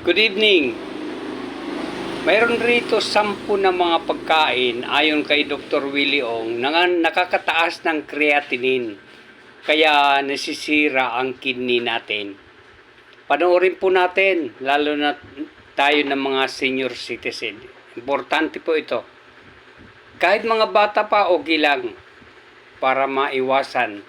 Good evening. Mayroon rito sampu na mga pagkain ayon kay Dr. Willie Ong na nakakataas ng creatinine kaya nasisira ang kidney natin. Panoorin po natin lalo na tayo ng mga senior citizen. Importante po ito. Kahit mga bata pa okay lang para maiwasan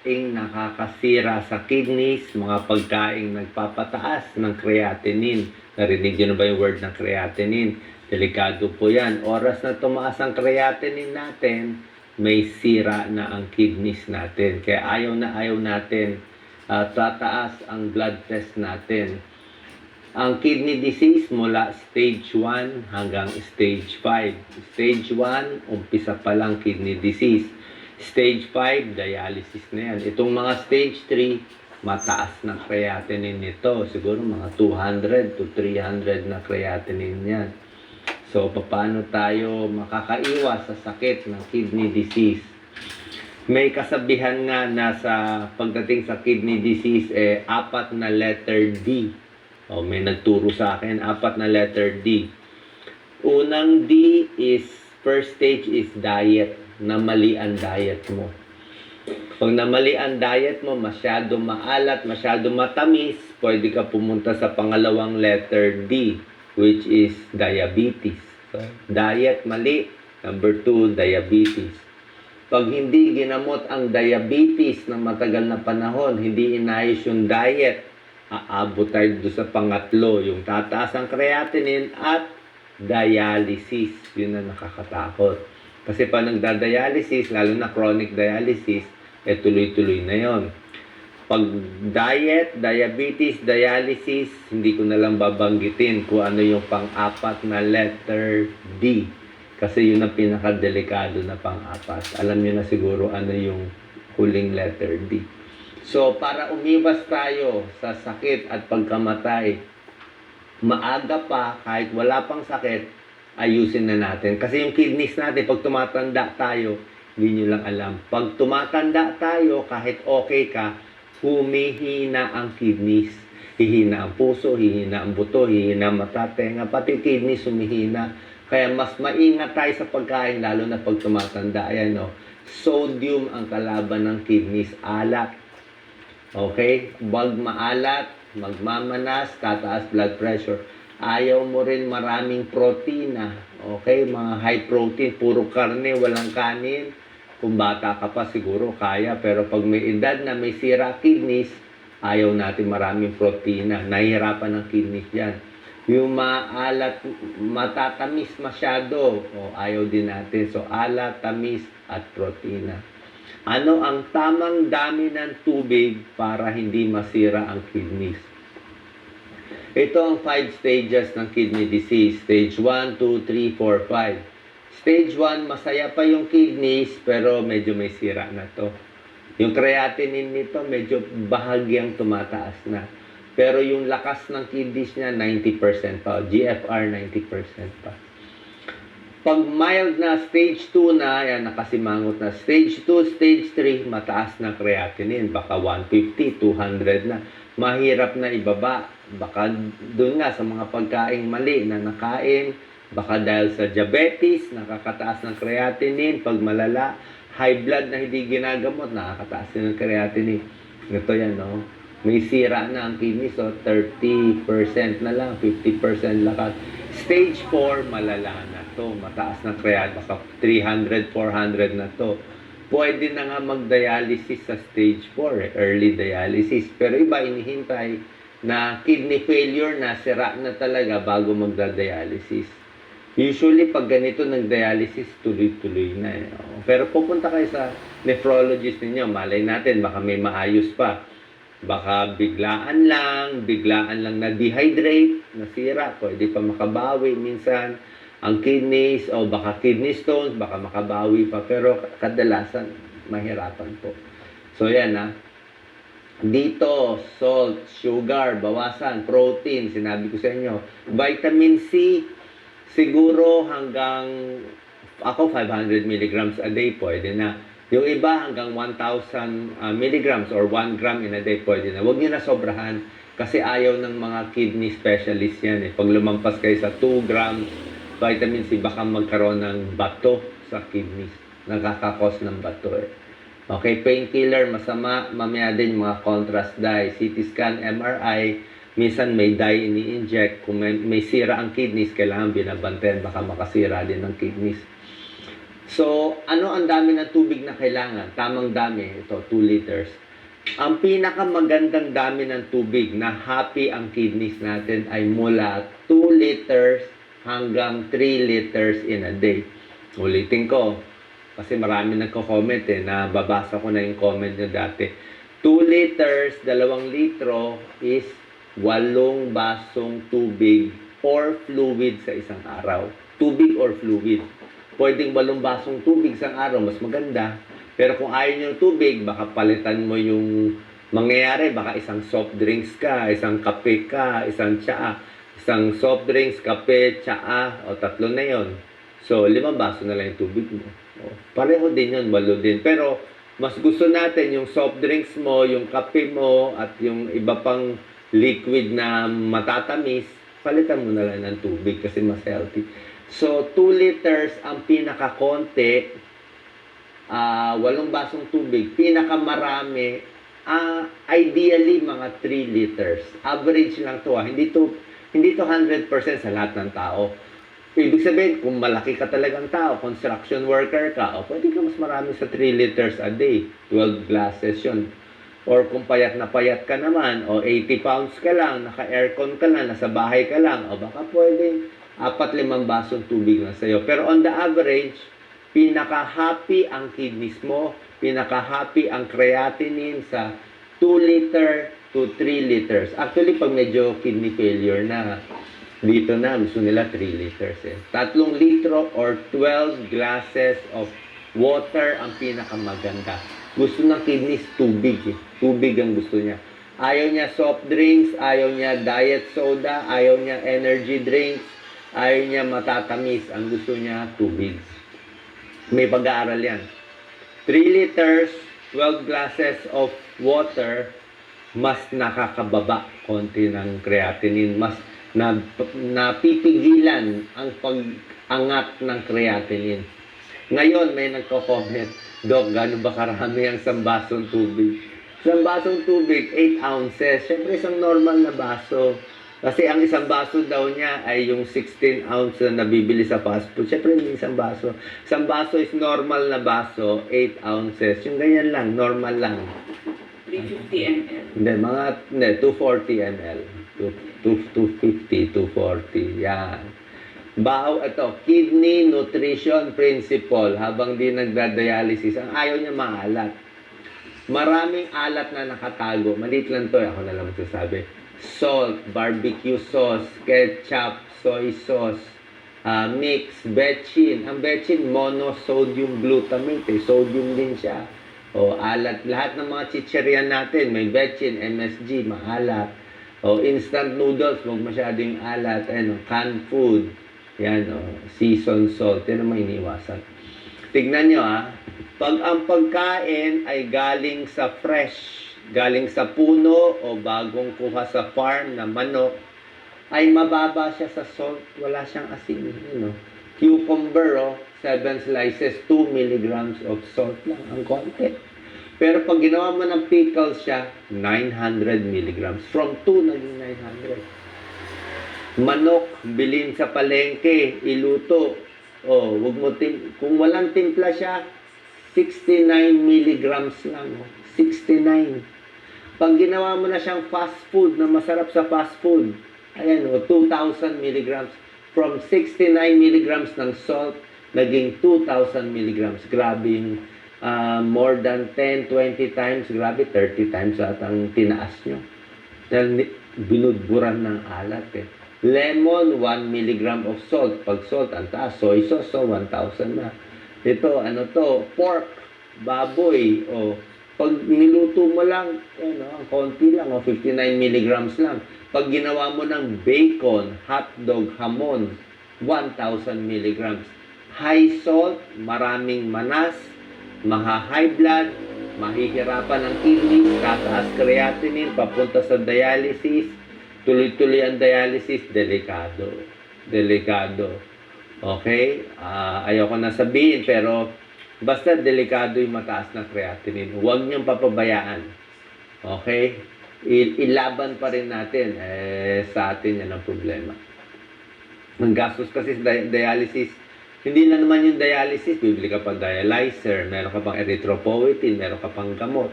pagkaing nakakasira sa kidneys, mga pagkaing nagpapataas ng creatinine. Narinig nyo na ba yung word ng creatinine? Delikado po yan. Oras na tumaas ang creatinine natin, may sira na ang kidneys natin. Kaya ayaw na ayaw natin ah, tataas ang blood test natin. Ang kidney disease mula stage 1 hanggang stage 5. Stage 1, umpisa pa lang kidney disease. Stage 5, dialysis na yan. Itong mga stage 3, mataas na creatinine nito. Siguro mga 200 to 300 na creatinine yan. So, paano tayo makakaiwas sa sakit ng kidney disease? May kasabihan nga na sa pagdating sa kidney disease, eh, apat na letter D. O, may nagturo sa akin, apat na letter D. Unang D is, first stage is diet, na mali ang diet mo. Pag namali ang diet mo, masyado maalat, masyado matamis, pwede ka pumunta sa pangalawang letter D, which is diabetes. So, diet mali. Number two, diabetes. Pag hindi ginamot ang diabetes ng matagal na panahon, hindi inayos yung diet, aabot tayo doon sa pangatlo, yung tataas ang creatinine at dialysis. Yun na nakakatakot. Kasi pa nagda-dialysis, lalo na chronic dialysis, eh tuloy-tuloy na yon. Pag diet, diabetes, dialysis, hindi ko na lang babanggitin kung ano yung pang-apat na letter D. Kasi yun ang pinakadelikado na pang-apat. Alam niyo na siguro ano yung huling letter D. So, para umiwas tayo sa sakit at pagkamatay, maaga pa, kahit wala pang sakit, ayusin na natin. Kasi yung kidneys natin, pag tumatanda tayo, hindi nyo lang alam. Pag tumatanda tayo, kahit okay ka, humihina ang kidneys. Hihina ang puso, hihina ang buto, hihina ang mata, tenga, pati kidneys humihina. Kaya mas maingat tayo sa pagkain, lalo na pag tumatanda. Ayan, no? Sodium ang kalaban ng kidneys, alat. Okay? Wag maalat, magmamanas, tataas blood pressure. Ayaw mo rin maraming protina. Okay? Mga high protein, puro karne, walang kanin. Kung bata ka pa siguro kaya. Pero pag may edad na may sira kidneys, ayaw natin maraming protina. Nahihirapan ng kidneys yan. Yung maalat, matatamis masyado, o ayaw din natin. So, alat, tamis, at protina. Ano ang tamang dami ng tubig para hindi masira ang kidneys? Ito ang five stages ng kidney disease. Stage 1, 2, 3, 4, 5. Stage 1, masaya pa yung kidneys, pero medyo may sira na to. Yung creatinine nito, medyo bahagyang tumataas na. Pero yung lakas ng kidneys niya, 90% pa. GFR, 90% pa. Pag mild na stage 2 na, yan, nakasimangot na. Stage 2, stage 3, mataas na creatinine. Baka 150, 200 na. Mahirap na ibaba. Baka doon nga sa mga pagkaing mali na nakain. Baka dahil sa diabetes, nakakataas ng creatinine. Pag malala, high blood na hindi ginagamot, nakakataas din ng creatinine. Ito yan, no? May sira na ang kidney, so 30% na lang, 50% lakas. Stage 4, malala na to. Mataas na creatinine, baka 300, 400 na to. Pwede na nga mag-dialysis sa stage 4, eh, early dialysis. Pero iba, inihintay na kidney failure na, sira na talaga bago magda-dialysis. Usually, pag ganito nag-dialysis, tuloy-tuloy na. Eh. Pero pupunta kayo sa nephrologist ninyo, malay natin, baka may maayos pa. Baka biglaan lang, biglaan lang na-dehydrate, nasira, pwede pa makabawi minsan ang kidneys o baka kidney stones, baka makabawi pa. Pero kadalasan, mahirapan po. So, yan ha. Dito, salt, sugar, bawasan, protein, sinabi ko sa inyo. Vitamin C, siguro hanggang ako 500 milligrams a day, pwede na. Yung iba hanggang 1,000 uh, milligrams or 1 gram in a day, pwede na. Huwag niyo na sobrahan kasi ayaw ng mga kidney specialist yan eh. Pag lumampas kayo sa 2 grams vitamin C, baka magkaroon ng bato sa kidneys. Nakakakos ng bato eh. Okay, painkiller, masama. Mamaya din mga contrast dye, CT scan, MRI. Minsan may dye ini-inject. Kung may, may sira ang kidneys, kailangan binabantayan. Baka makasira din ang kidneys. So, ano ang dami ng tubig na kailangan? Tamang dami. Ito, 2 liters. Ang pinakamagandang dami ng tubig na happy ang kidneys natin ay mula 2 liters hanggang 3 liters in a day. Ulitin ko, kasi marami nagko-comment eh, na babasa ko na yung comment nyo dati. 2 liters, 2 litro is 8 basong tubig or fluid sa isang araw. Tubig or fluid. Pwedeng 8 basong tubig sa araw, mas maganda. Pero kung ayaw nyo ng tubig, baka palitan mo yung mangyayari. Baka isang soft drinks ka, isang kape ka, isang tsaa. Isang soft drinks, kape, tsaa, o tatlo na yon. So, limang baso na lang yung tubig mo. O, pareho din yun, walo din. Pero, mas gusto natin yung soft drinks mo, yung kape mo, at yung iba pang liquid na matatamis, palitan mo na lang ng tubig kasi mas healthy. So, 2 liters ang pinakakonti, ah walong basong tubig, pinakamarami, ah ideally mga 3 liters. Average lang to ah. Hindi to hindi to 100% sa lahat ng tao. Ibig sabihin, kung malaki ka talagang tao, construction worker ka, o pwede ka mas marami sa 3 liters a day. 12 glasses yun. Or kung payat na payat ka naman, o 80 pounds ka lang, naka-aircon ka lang, nasa bahay ka lang, o baka pwedeng apat limang basong tubig na sa'yo. Pero on the average, pinaka-happy ang kidneys mo, pinaka-happy ang creatinine sa 2 liter to 3 liters. Actually, pag medyo kidney failure na, dito na, gusto nila 3 liters eh. Tatlong litro or 12 glasses of water ang pinakamaganda. Gusto ng kidneys tubig eh. Tubig ang gusto niya. Ayaw niya soft drinks, ayaw niya diet soda, ayaw niya energy drinks, ayaw niya matatamis. Ang gusto niya tubig. May pag-aaral yan. 3 liters, 12 glasses of water, mas nakakababa konti ng creatinine, mas na, napipigilan ang pag-angat ng creatinine. Ngayon, may nagko-comment, Dok, gano'n ba karami ang isang basong tubig? Isang basong tubig, 8 ounces. Siyempre, isang normal na baso. Kasi ang isang baso daw niya ay yung 16 ounce na nabibili sa fast food. Siyempre, hindi isang baso. Isang baso is normal na baso, 8 ounces. Yung ganyan lang, normal lang. 350 ml. Hindi, mga, hindi, 240 ml. 250, 240, yan. Bahaw, ito, kidney nutrition principle. Habang di nagda-dialysis, ang ayaw niya maalat. Maraming alat na nakatago. Maliit lang to, eh, ako na lang magsasabi. Salt, barbecue sauce, ketchup, soy sauce, ah, mix, betchin. Ang betchin, monosodium glutamate. Eh. Sodium din siya. O alat, lahat ng mga chichiryan natin, may betchin, MSG, maalat. O instant noodles, huwag masyadong alat. Ano, canned food. Yan, o, seasoned salt. Yan ang mga iniwasan. Tignan nyo, ah. Pag ang pagkain ay galing sa fresh, galing sa puno o bagong kuha sa farm na manok, ay mababa siya sa salt. Wala siyang asin. You know. Cucumber, oh, 7 slices, 2 milligrams of salt lang. Ang konti. Pero pag ginawa mo ng pickles siya, 900 milligrams. From 2, naging 900. Manok, bilhin sa palengke, iluto. Oh, wag mo tim kung walang timpla siya, 69 milligrams lang. oh. 69. Pag ginawa mo na siyang fast food na masarap sa fast food, ayan o, 2,000 milligrams. From 69 milligrams ng salt, naging 2,000 milligrams. Grabe yung ah, more than 10, 20 times, grabe 30 times at ang tinaas nyo. Dahil binudburan ng alat eh. Lemon, 1 milligram of salt. Pag salt, ang taas. Soy sauce, so 1,000 na. Ito, ano to, pork, baboy, o pag niluto mo lang, ano, ang konti lang, o 59 milligrams lang. Pag ginawa mo ng bacon, hotdog, hamon, 1,000 milligrams. high salt, maraming manas, maha-high blood, mahihirapan ang kidneys, tataas creatinine, papunta sa dialysis, tuloy-tuloy ang dialysis, delikado. Delikado. Okay? Ah, ayoko na sabihin, pero basta delikado yung mataas na creatinine. Huwag niyong papabayaan. Okay? I- ilaban pa rin natin. Eh, sa atin yan ang problema. Ang gastos kasi sa di- dialysis, hindi na naman yung dialysis, bibili ka pa dialyzer, meron ka pang erythropoietin, meron ka pang gamot.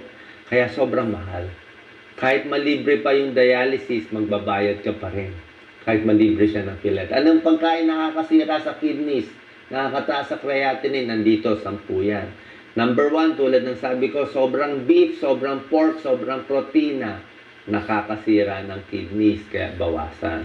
Kaya sobrang mahal. Kahit malibre pa yung dialysis, magbabayad ka pa rin. Kahit malibre siya ng pilet. Anong pagkain nakakasira sa kidneys? Nakakataas sa creatinine, nandito, sampu yan. Number one, tulad ng sabi ko, sobrang beef, sobrang pork, sobrang protina, nakakasira ng kidneys, kaya bawasan.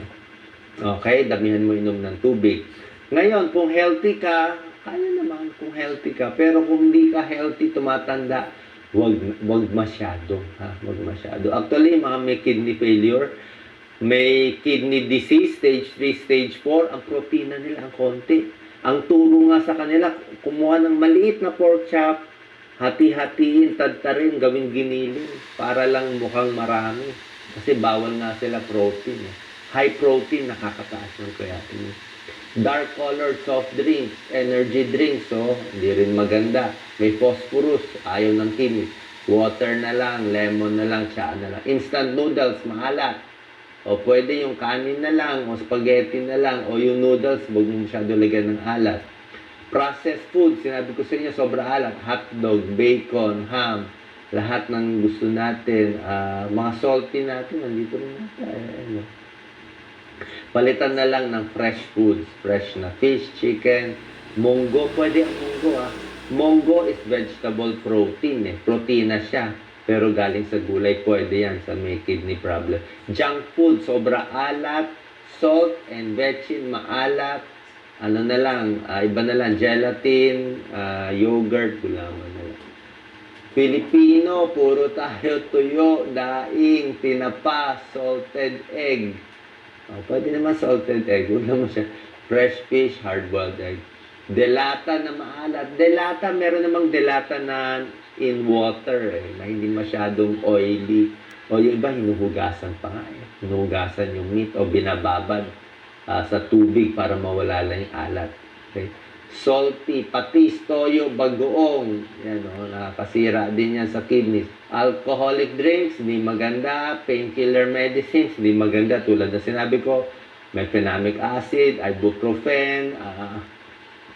Okay, damihan mo inom ng tubig. Ngayon, kung healthy ka, kaya naman kung healthy ka. Pero kung hindi ka healthy, tumatanda, wag, wag masyado. Ha? Wag masyado. Actually, mga may kidney failure, may kidney disease, stage 3, stage 4, ang protina nila ang konti. Ang turo nga sa kanila, kumuha ng maliit na pork chop, hati-hatiin, tadtarin, gawing giniling, para lang mukhang marami. Kasi bawal nga sila protein. Eh. High protein, nakakataas ng creatinine. Dark colored soft drinks, energy drinks, so hindi rin maganda. May phosphorus, ayaw ng kinis. Water na lang, lemon na lang, tsaa na lang. Instant noodles, maalat. O pwede yung kanin na lang, o spaghetti na lang, o yung noodles, huwag mo masyado lagyan ng alat. Processed food, sinabi ko sa inyo, sobra alat. Hotdog, bacon, ham, lahat ng gusto natin. ah, mga salty natin, nandito rin natin. Eh, ano. Palitan na lang ng fresh foods. Fresh na fish, chicken, munggo. Pwede ang munggo ah. Munggo is vegetable protein eh. Protina siya. Pero galing sa gulay, pwede yan sa may kidney problem. Junk food, sobra alat, salt and bechin, maalat. Ano na lang, ah, iba na lang, gelatin, ah, yogurt, gulaman na lang. Filipino, puro tayo tuyo, daing, tinapa, salted egg. Oh, pwede naman salted egg. Huwag naman siya. Fresh fish, hard-boiled egg. Delata na maalat. Delata, meron namang delata na in water eh, na hindi masyadong oily. O yung iba, hinuhugasan pa nga eh. Hinuhugasan yung meat o binababad ah, sa tubig para mawala lang yung alat. Okay? Salty, patis, toyo, bagoong. Yan o, nakakasira din yan sa kidneys. Alcoholic drinks, hindi maganda. Painkiller medicines, hindi maganda. Tulad na sinabi ko, mefenamic acid, ibuprofen. ah,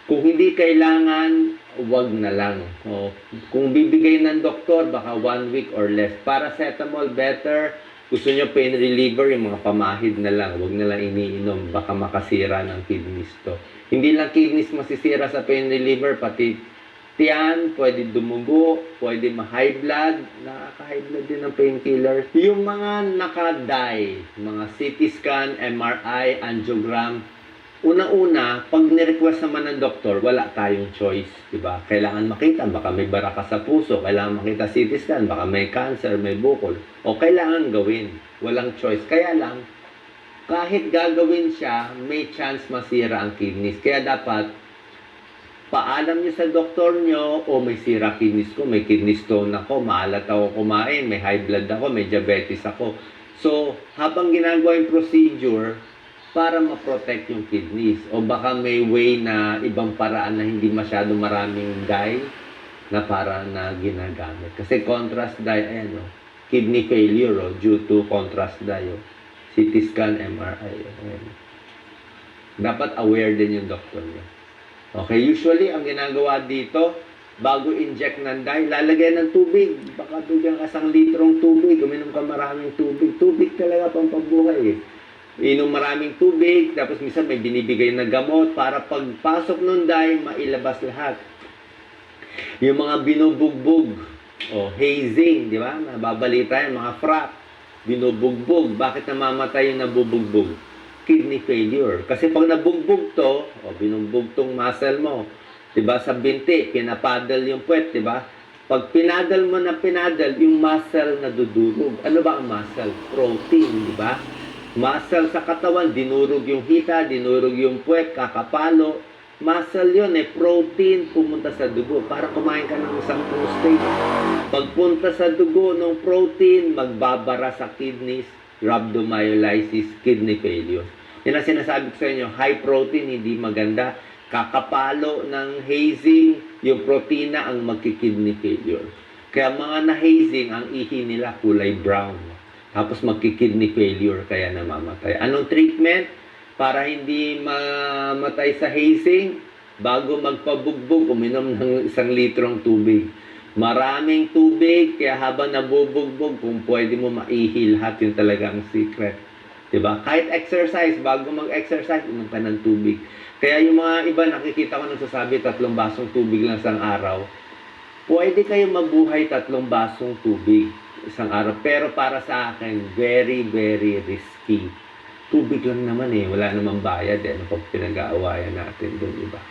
kung hindi kailangan, wag na lang. O, kung bibigay ng doktor, baka one week or less. Paracetamol, better. Gusto nyo pain reliever, yung mga pamahid na lang. Huwag na lang iniinom. Baka makasira ng kidneys to. Hindi lang kidneys masisira sa pain reliever, pati tiyan, pwede dumugo, pwede ma-high blood, nakaka-high blood din ng painkiller. Yung mga naka-die, mga CT scan, MRI, angiogram, Una-una, pag ni-request naman ng doktor, wala tayong choice, di ba? Kailangan makita, baka may baraka sa puso, kailangan makita CT scan, baka may cancer, may bukol, o kailangan gawin. Walang choice. Kaya lang, kahit gagawin siya, may chance masira ang kidneys. Kaya dapat, paalam niyo sa doktor niyo, o may sira kidneys ko, may kidney stone ako, maalat ako kumain, may high blood ako, may diabetes ako. So, habang ginagawa yung procedure, para ma-protect yung kidneys. O baka may way na ibang paraan na hindi masyado maraming dye na para na ginagamit. Kasi contrast dye, ayan o, kidney failure o, due to contrast dye o. CT scan, MRI. Ayan. Dapat aware din yung doktor niya. Okay, usually ang ginagawa dito, bago inject ng dye, lalagay ng tubig. Baka bigyan ka isang litrong tubig, uminom ka maraming tubig. Tubig talaga pang pabuhay eh. Inom maraming tubig, tapos minsan may binibigay na gamot para pagpasok ng dye, mailabas lahat. Yung mga binubugbog, o hazing, di ba? Nababalita yan, mga frap, binubugbog. Bakit namamatay yung nabubugbog? Kidney failure. Kasi pag nabugbog to, o binugbog tong muscle mo, di ba, sa binti, pinapaddle yung puwet, di ba? Pag pinadal mo na pinadal, yung muscle na dudurog. Ano ba ang muscle? Protein, di ba? Muscle sa katawan, dinurog yung hita, dinurog yung puwet, kakapalo, Muscle yun eh. Protein pumunta sa dugo. Para kumain ka ng isang steak. Pagpunta sa dugo ng protein, magbabara sa kidneys, rhabdomyolysis, kidney failure. Yan ang sinasabi ko sa inyo, high protein, hindi maganda. Kakapalo ng hazing, yung protina ang magkikidney failure. Kaya mga na-hazing, ang ihi nila kulay brown. Tapos magkikidney failure, kaya namamatay. Anong treatment? Para hindi mamatay sa hazing, bago magpabugbog, uminom ng isang litrong tubig. Maraming tubig, kaya habang nabubugbog, kung pwede mo maihi lahat, yun talaga ang secret. 'Di ba? Kahit exercise, bago mag-exercise, uminom ka ng tubig. Kaya yung mga iba, nakikita ko nagsasabi, tatlong basong tubig lang isang araw. Pwede kayo mabuhay tatlong basong tubig isang araw. Pero para sa akin, very, very risky. Tubig lang naman eh. Wala namang bayad eh. Ano pinag-aawayan natin doon, di ba?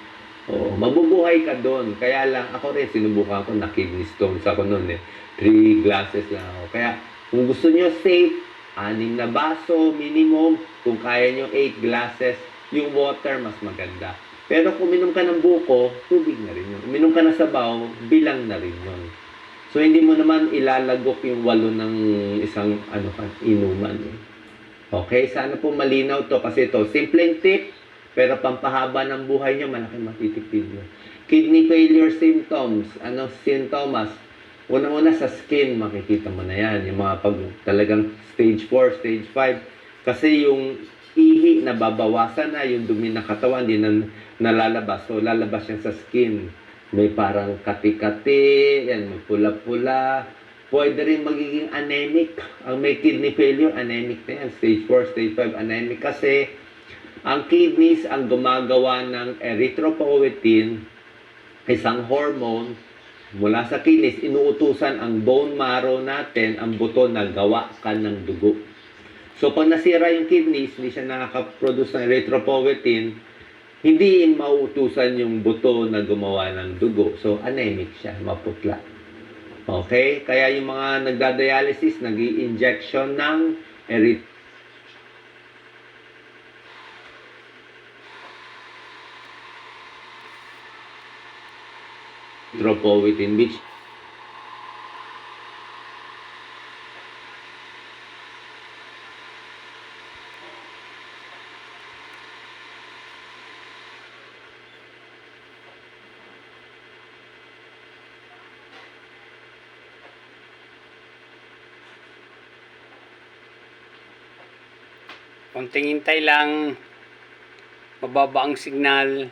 Oo, mabubuhay ka doon. Kaya lang, ako rin, sinubukan ko na kidney stones ako noon eh. Three glasses lang ako. Kaya, kung gusto nyo safe, anim na baso, minimum. Kung kaya nyo eight glasses, yung water, mas maganda. Pero kung uminom ka ng buko, tubig na rin yun. Uminom ka na sabaw, bilang na rin yun. So, hindi mo naman ilalagok yung walo ng isang ano inuman. Eh. Okay, sana po malinaw to kasi ito, simpleng tip, pero pampahaba ng buhay nyo, malaki matitipid nyo. Kidney failure symptoms, ano sintomas? Una-una sa skin, makikita mo na yan. Yung mga pag talagang stage 4, stage 5. Kasi yung ihi, nababawasan na, yung dumi ng katawan, hindi na nalalabas. So, lalabas yan sa skin. May parang kati-kati, yan, pula-pula. Pwede rin magiging anemic. Ang may kidney failure, anemic na yan. Stage 4, stage 5, anemic. Kasi, ang kidneys ang gumagawa ng erythropoietin, isang hormone, mula sa kidneys, inuutusan ang bone marrow natin, ang buto na gawa ka ng dugo. So, pag nasira yung kidneys, hindi siya nakaka-produce ng erythropoietin, hindi mauutusan yung buto na gumawa ng dugo. So, anemic siya, maputla. Okay? Kaya yung mga nagdadialysis, nag injection ng eryth erythropoietin, which Konting hintay lang. Mababa ang signal.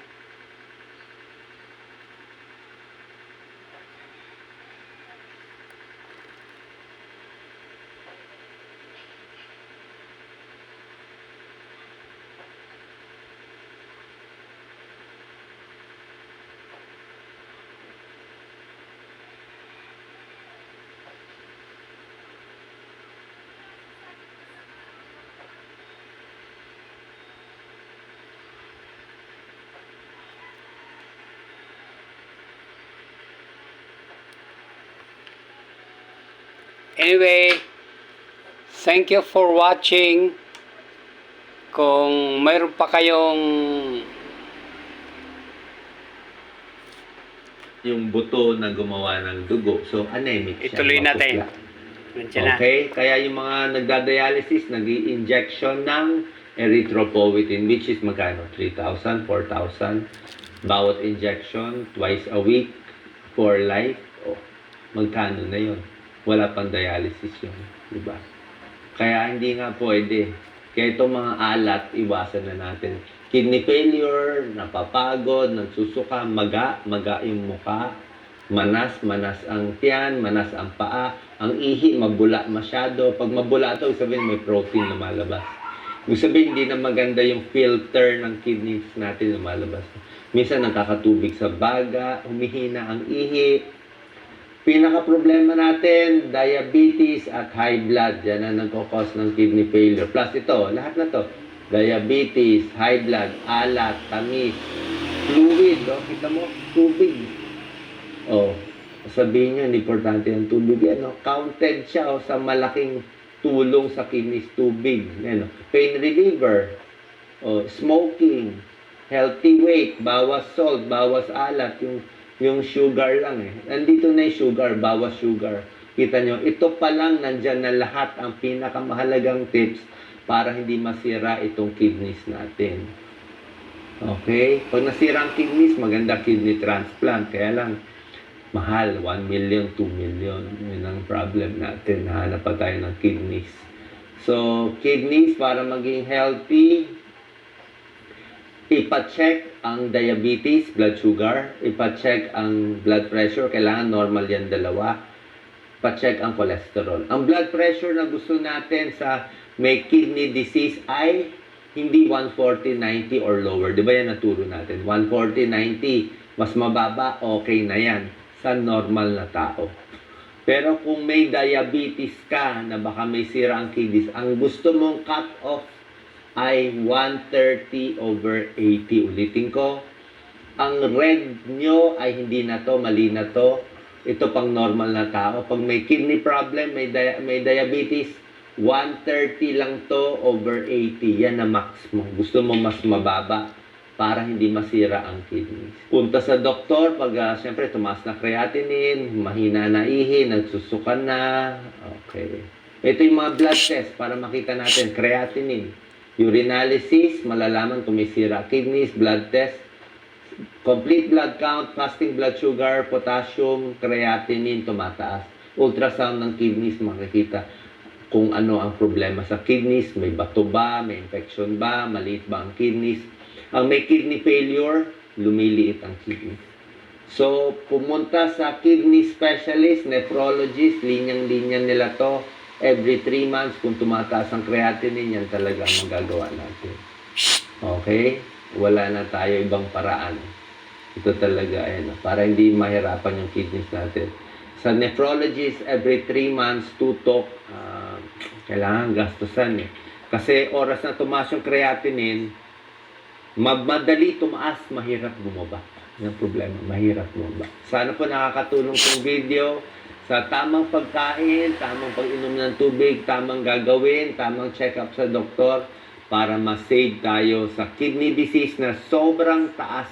Anyway, thank you for watching. Kung mayroon pa kayong yung buto na gumawa ng dugo. So, anemic siya. ituloy natin. Nandiyan na. Okay? Kaya yung mga nagdadialysis, nag injection ng erythropoietin, which is magkano? 3,000, 4,000. Bawat injection, twice a week, for life. Oh, magkano na yon? Wala pang dialysis yun. Diba? Kaya hindi nga pwede. Kaya itong mga alat, iwasan na natin. Kidney failure, napapagod, nagsusuka, maga, maga yung muka, manas, manas ang tiyan, manas ang paa, ang ihi, mabula masyado. Pag mabula ito, sabihin may protein na malabas. Ibig sabihin, hindi na maganda yung filter ng kidneys natin na malabas. Minsan nakakatubig sa baga, humihina ang ihi. Pinaka-problema natin, diabetes at high blood. Yan ang nagkakos ng kidney failure. Plus ito, lahat na to. Diabetes, high blood, alat, tamis, fluid. Oh, kita mo, tubig. Oh, sabihin nyo, importante ang tubig. Ano, counted siya oh, sa malaking tulong sa kidneys tubig. Ano, pain reliever, oh, smoking, healthy weight, bawas salt, bawas alat, yung, yung sugar lang eh. Nandito na yung sugar, bawas sugar. Kita nyo, ito pa lang nandyan na lahat ang pinakamahalagang tips para hindi masira itong kidneys natin. Okay? Pag nasira ang kidneys, maganda kidney transplant. Kaya lang, mahal, 1 million, 2 million. Yun ang problem natin. Nahanap pa tayo ng kidneys. So, kidneys para maging healthy, ipa-check ang diabetes, blood sugar, ipa-check ang blood pressure, kailangan normal yan dalawa, pa-check ang cholesterol. Ang blood pressure na gusto natin sa may kidney disease ay hindi 140-90 or lower. Di ba yan naturo natin? 140-90, mas mababa, okay na yan sa normal na tao. Pero kung may diabetes ka na baka may sira ang kidneys, ang gusto mong cut off ay 130 over 80. Ulitin ko, ang red nyo ay hindi na to, mali na to. Ito pang normal na tao. Pag may kidney problem, may, dia- may diabetes, 130 lang to over 80. Yan na max mo. Gusto mo mas mababa para hindi masira ang kidneys. Punta sa doktor pag uh, siyempre tumaas na creatinine, mahina na ihi, nagsusukan na. Okay. Ito yung mga blood test para makita natin creatinine. Urinalysis, malalaman kung may sira kidneys, blood test, complete blood count, fasting blood sugar, potassium, creatinine, tumataas. Ultrasound ng kidneys, makikita kung ano ang problema sa kidneys, may bato ba, may infection ba, maliit ba ang kidneys. Ang may kidney failure, lumiliit ang kidneys. So, pumunta sa kidney specialist, nephrologist, linyang-linya nila to. Every 3 months, kung tumataas ang creatinine, yan talaga ang magagawa natin. Okay? Wala na tayo ibang paraan. Ito talaga, ayan, ah, para hindi mahirapan yung kidneys natin. Sa nephrologist, every 3 months, tutok, ah, kailangan gastusan eh. Kasi oras na tumaas yung creatinine, ma- madali tumaas, mahirap bumaba. Yan problema, mahirap bumaba. Sana po nakakatulong tong video sa tamang pagkain, tamang pag-inom ng tubig, tamang gagawin, tamang check-up sa doktor para ma-save tayo sa kidney disease na sobrang taas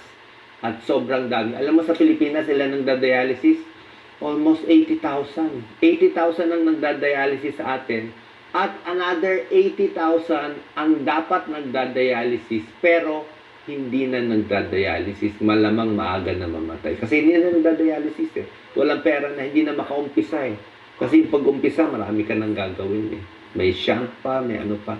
at sobrang dami. Alam mo sa Pilipinas, sila nang dialysis almost 80,000. 80,000 ang nagda-dialysis sa atin at another 80,000 ang dapat nagda-dialysis pero hindi na nagda-dialysis. Malamang maaga na mamatay. Kasi hindi na nagda-dialysis eh. Walang pera na hindi na makaumpisa eh. Kasi pag umpisa, marami ka nang gagawin eh. May shank pa, may ano pa.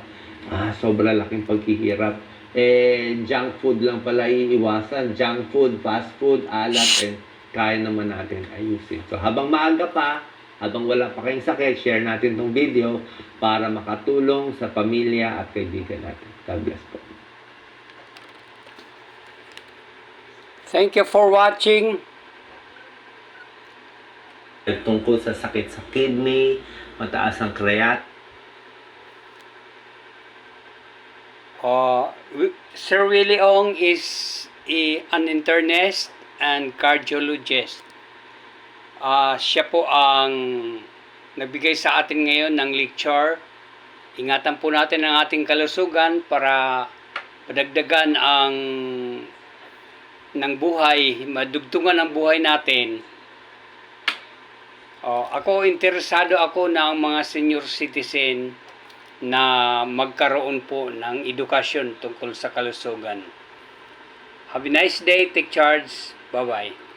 Ah, sobra laking paghihirap. Eh, junk food lang pala iiwasan. Junk food, fast food, alat, eh, kaya naman natin ayusin. So, habang maaga pa, habang wala pa kayong sakit, share natin tong video para makatulong sa pamilya at kaibigan natin. God bless po. Thank you for watching. Tungkol sa sakit sa kidney, mataas ang creat, Uh, Sir Willie Ong is a, an internist and cardiologist. Ah, siya po ang nagbigay sa atin ngayon ng lecture. Ingatan po natin ang ating kalusugan para padagdagan ang ng buhay, madugtungan ang buhay natin. Oh, ako interesado ako ng mga senior citizen na magkaroon po ng edukasyon tungkol sa kalusugan. Have a nice day. Take charge. Bye-bye.